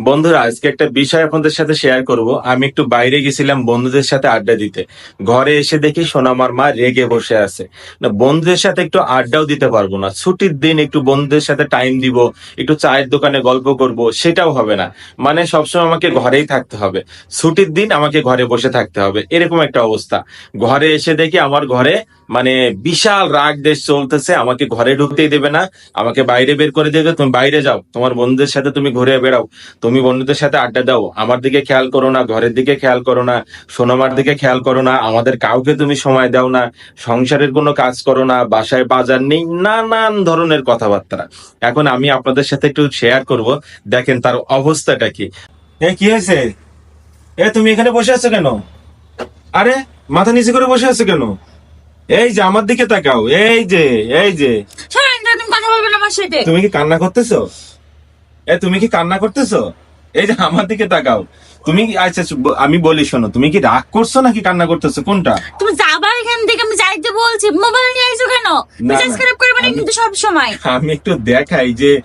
বন্ধুরা, আজকে একটা বিষয় আপনাদের সাথে শেয়ার করব। আমি একটু বাইরে গেছিলাম বন্ধুদের সাথে আড্ডা দিতে। ঘরে এসে দেখি সোনামার মা রেগে বসে আছে। না, বন্ধুদের সাথে একটু আড্ডাও দিতে পারব না। ছুটির দিন একটু বন্ধুদের সাথে টাইম দিব, একটু চায়ের দোকানে গল্প করব, সেটাও হবে না। মানে সবসময় আমাকে ঘরেই থাকতে হবে। ছুটির দিন আমাকে ঘরে বসে থাকতে হবে। এরকম একটা অবস্থা। ঘরে এসে দেখি আমার ঘরে মানে বিশাল রাগ দেশ চলতেছে। আমাকে ঘরে ঢুকতেই দেবে না। আমাকে বাইরে বের করে দেবে। তুমি বাইরে যাও। তোমার বন্ধুদের সাথে তুমি ঘুরে বেড়াও। তুমি বন্ধুদের সাথে আড্ডা দাও। আমার দিকে খেয়াল করো না ঘরের দিকে খেয়াল করো না সোনামার দিকে খেয়াল করো না আমাদের কাউকে তুমি সময় দাও না সংসারের কোনো কাজ করো না বাসায় বাজার নেই নানান ধরনের কথাবার্তা। এখন আমি আপনাদের সাথে একটু শেয়ার করব দেখেন তার অবস্থাটা কি। এ কি হয়েছে? এ তুমি এখানে বসে আছো কেন? আরে মাথা নিচে করে বসে আছো কেন? এই যে আমার দিকে তাকাও এই যে এই যে। তুমি কথা বলবে না আমার সাথে। তুমি কি কান্না করতেছো? এ তুমি কি কান্না করতেছো? এই যে আমার দিকে তাকাও। তুমি কি আচ্ছা আমি বলি শোনো তুমি কি রাগ করছ নাকি কান্না করতেছো? কোনটা? তুমি যাবা এখান থেকে আমি যাইতে বলছি। মোবাইল নিয়ে আইছো কেন? না, খারাপ করবে না আমি- কিন্তু সব সময়। আমি একটু দেখাই যে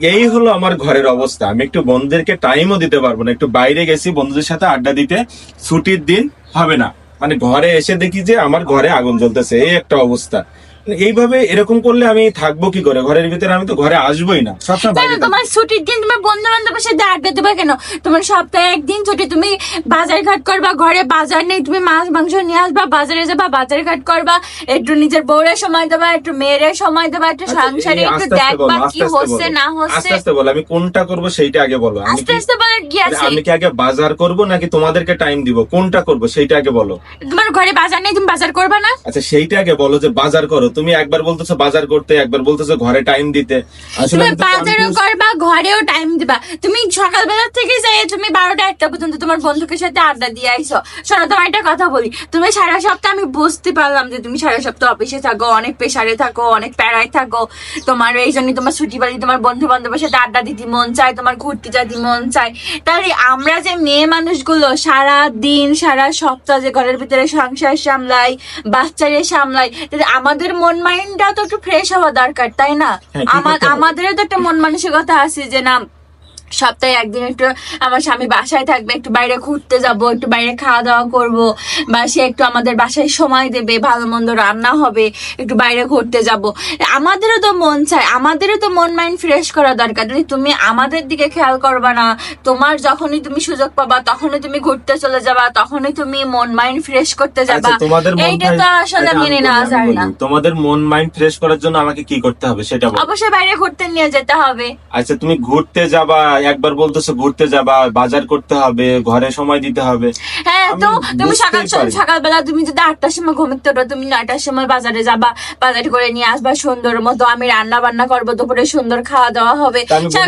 এই হলো আমার ঘরের অবস্থা। আমি একটু বন্ধুদেরকে টাইমও দিতে পারব না। একটু বাইরে গেছি বন্ধুদের সাথে আড্ডা দিতে। ছুটির দিন হবে না। মানে ঘরে এসে দেখি যে আমার ঘরে আগুন জ্বলতেছে। এই একটা অবস্থা। এইভাবে এরকম করলে আমি থাকব কি করে? ঘরের ভিতরে আমি তো ঘরে আসবোই না। সবসময় কেন বাইরে তোমার ছুটির দিন তোমার বন্ধু বান্ধবের সাথে আড্ডা দেবে কেন? তোমার সপ্তাহে একদিন ছুটি তুমি বাজার ঘাট করবা ঘরে বাজার নেই তুমি মাছ মাংস নিয়ে আসবা বাজারে যাবা বাজার ঘাট করবা একটু নিজের বউরের সময় দেবা একটু মেয়ের সময় দেবা একটু আচ্ছা, সংসারে একটু আস্তে আস্তে দেখবা কি আস্তে হচ্ছে বলো। না হচ্ছে। আস্তে আস্তে বলো আমি কোনটা করব সেইটা আগে বলো। আমি আস্তে কি আস্তে বলার কি আছে? আমি কি আগে বাজার করব নাকি তোমাদেরকে টাইম দিব? কোনটা করব সেইটা আগে বলো। তোমার ঘরে বাজার নেই তুমি বাজার করবা না? আচ্ছা সেইটা আগে বলো যে বাজার করো তুমি একবার বলতেছো বাজার করতে একবার বলতেছো ঘরে টাইম দিতে। আসলে তুমি বাজারও করবা ঘরেও টাইম দিবা। তুমি সকালবেলা থেকে যাই তুমি বারোটা একটা পর্যন্ত তোমার বন্ধুকের সাথে আড্ডা দিয়ে আইসো শোনো তোমার একটা কথা বলি। তুমি সারা সপ্তাহ আমি বুঝতে পারলাম যে তুমি সারা সপ্তাহ অফিসে থাকো অনেক প্রেশারে থাকো অনেক প্যারায় থাকো। তোমার এই জন্য তোমার ছুটি বাড়ি তোমার বন্ধু বান্ধবের সাথে আড্ডা দিতে মন চায় তোমার ঘুরতে যেতে মন চায়। তাহলে আমরা যে মেয়ে মানুষগুলো সারা দিন সারা সপ্তাহ যে ঘরের ভিতরে সংসার সামলাই বাচ্চারে সামলাই তাহলে আমাদের মন মাইন্ডটাও তো একটু ফ্রেশ হওয়া দরকার তাই না হ্যাঁ? আমাদেরও তো একটা মন মানসিকতা আছে যে না সপ্তাহে একদিন একটু আমার স্বামী বাসায় থাকবে একটু বাইরে ঘুরতে যাব একটু বাইরে খাওয়া দাওয়া করব বা সে একটু আমাদের বাসায় সময় দেবে ভালো মন্দ রান্না হবে একটু বাইরে ঘুরতে যাব। আমাদেরও তো মন চায় আমাদেরও তো মন মাইন্ড ফ্রেশ করা দরকার। যদি তুমি আমাদের দিকে খেয়াল করবা না তোমার যখনই তুমি সুযোগ পাবা তখনই তুমি ঘুরতে চলে যাবা তখনই তুমি মন মাইন্ড ফ্রেশ করতে যাবা। আচ্ছা তোমাদের এইটা তো আসলে আচ্ছা, মেনে নেওয়া যায় না। তোমাদের মন মাইন্ড ফ্রেশ করার জন্য আমাকে কি করতে হবে সেটা অবশ্যই বাইরে ঘুরতে নিয়ে যেতে হবে। আচ্ছা তুমি ঘুরতে যাবা একবার বলতেছে ঘুরতে যাবা বাজার করতে হবে ঘরে সময় দিতে হবে। হ্যাঁ তো তুমি সকাল সকালবেলা তুমি যদি আটটার সময় ঘুমিতে ওঠো তুমি নয়টার সময় বাজারে যাবা বাজারে করে নিয়ে আসবা সুন্দর মতো আমি রান্না বান্না করব দুপুরে সুন্দর খাওয়া দাওয়া হবে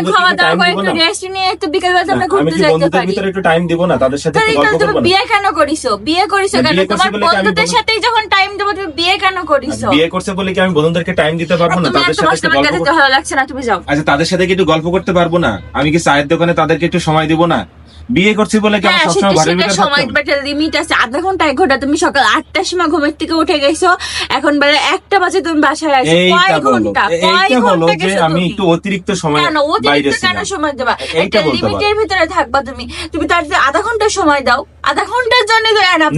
খাওয়া দাওয়া করে একটু রেস্ট নিয়ে একটু বিকেল বেলা আমরা ঘুরতে যাইতে পারি। একটু টাইম দিব না তাদের সাথে গল্প তুমি বিয়ে কেন করিছো? বিয়ে করিছো কেন? তোমার বন্ধুদের বন্ধু- সাথেই যখন টাইম দেবো তুমি বিয়ে কেন করিছো? বিয়ে করছে বলে কি আমি বন্ধুদেরকে টাইম দিতে পারব না? তাদের সাথে গল্প করতে- ভালো লাগছে না তুমি যাও। আচ্ছা তাদের সাথে কি একটু গল্প করতে পারব না? আমি কি চায়ের দোকানে তাদেরকে একটু সময় দিব না? বিয়ে করছি বলে কি আমার হ্যাঁ সবসময় ঘরের ভিতরে সময়? একটা লিমিট আছে। আধা ঘণ্টা এক ঘণ্টা তুমি সকাল আটটার সময় ঘুমের থেকে উঠে গেছো। এখন বেলা একটা বাজে তুমি বাসায় আসো। কয় ঘণ্টা? কয় ঘণ্টা যে আমি একটু অতিরিক্ত সময় কেন? বাইরে অতিরিক্ত কেন সময় দেবা? একটা লিমিটের ভিতরে থাকবা তুমি। তুমি তার যে আধা ঘণ্টা সময় দাও। আধা ঘণ্টার জন্য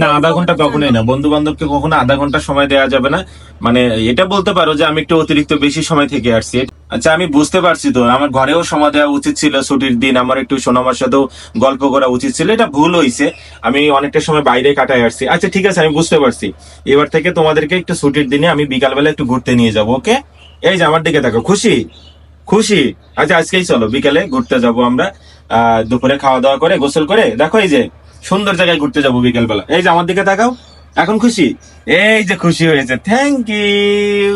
না আধা ঘণ্টা কখনোই না। বন্ধু বান্ধবকে কখনো আধা ঘণ্টা সময় দেওয়া যাবে না। মানে এটা বলতে পারো যে আমি একটু অতিরিক্ত বেশি সময় থেকে আসছি। আচ্ছা আমি বুঝতে পারছি তো। আমার ঘরেও সময় দেওয়া উচিত ছিল, ছুটির দিন আমার একটু সোনামার সাথেও গল্প করা উচিত ছিল। এটা ভুল হয়েছে আমি অনেকটা সময় বাইরে কাটায় আসছি। আচ্ছা ঠিক আছে, আমি বুঝতে পারছি। এবার থেকে তোমাদেরকে একটু ছুটির দিনে আমি বিকালবেলা একটু ঘুরতে নিয়ে যাব, ওকে? এই যে, আমার দিকে দেখো, খুশি? খুশি? আচ্ছা আজকেই চলো, বিকালে ঘুরতে যাব আমরা। দুপুরে খাওয়া দাওয়া করে, গোসল করে। দেখো এই যে, সুন্দর জায়গায় ঘুরতে যাব বিকেলবেলা। এই যে, আমার দিকে তাকাও। এখন খুশি? এই যে, খুশি হয়েছে। Thank you